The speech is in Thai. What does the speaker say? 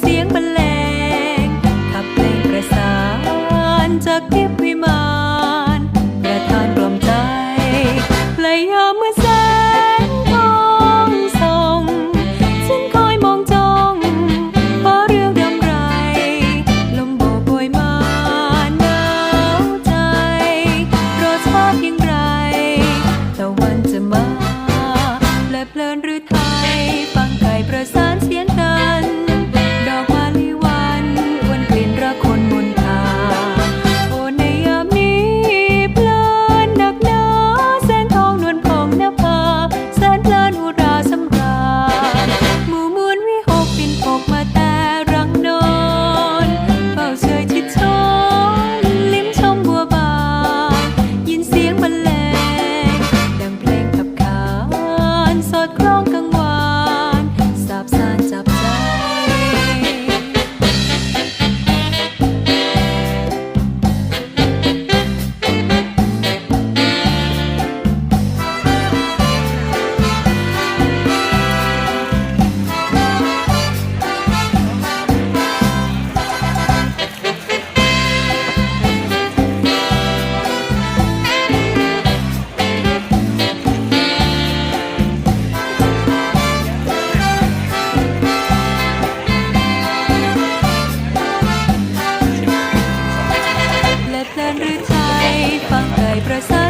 เสียงบรรเลงขับเพลระสานจากทิพวิมานประทานกลอมใจแลยามเมื่อแสงทองส่องฉันคอยมองจองเพาเรือดำไร ลมโบกโบยมาหนาวใจรอชอบเพีงไรตะวันจะมา และเพลินหรือไทย เพลินหรือไทยฟังไก่ประสาน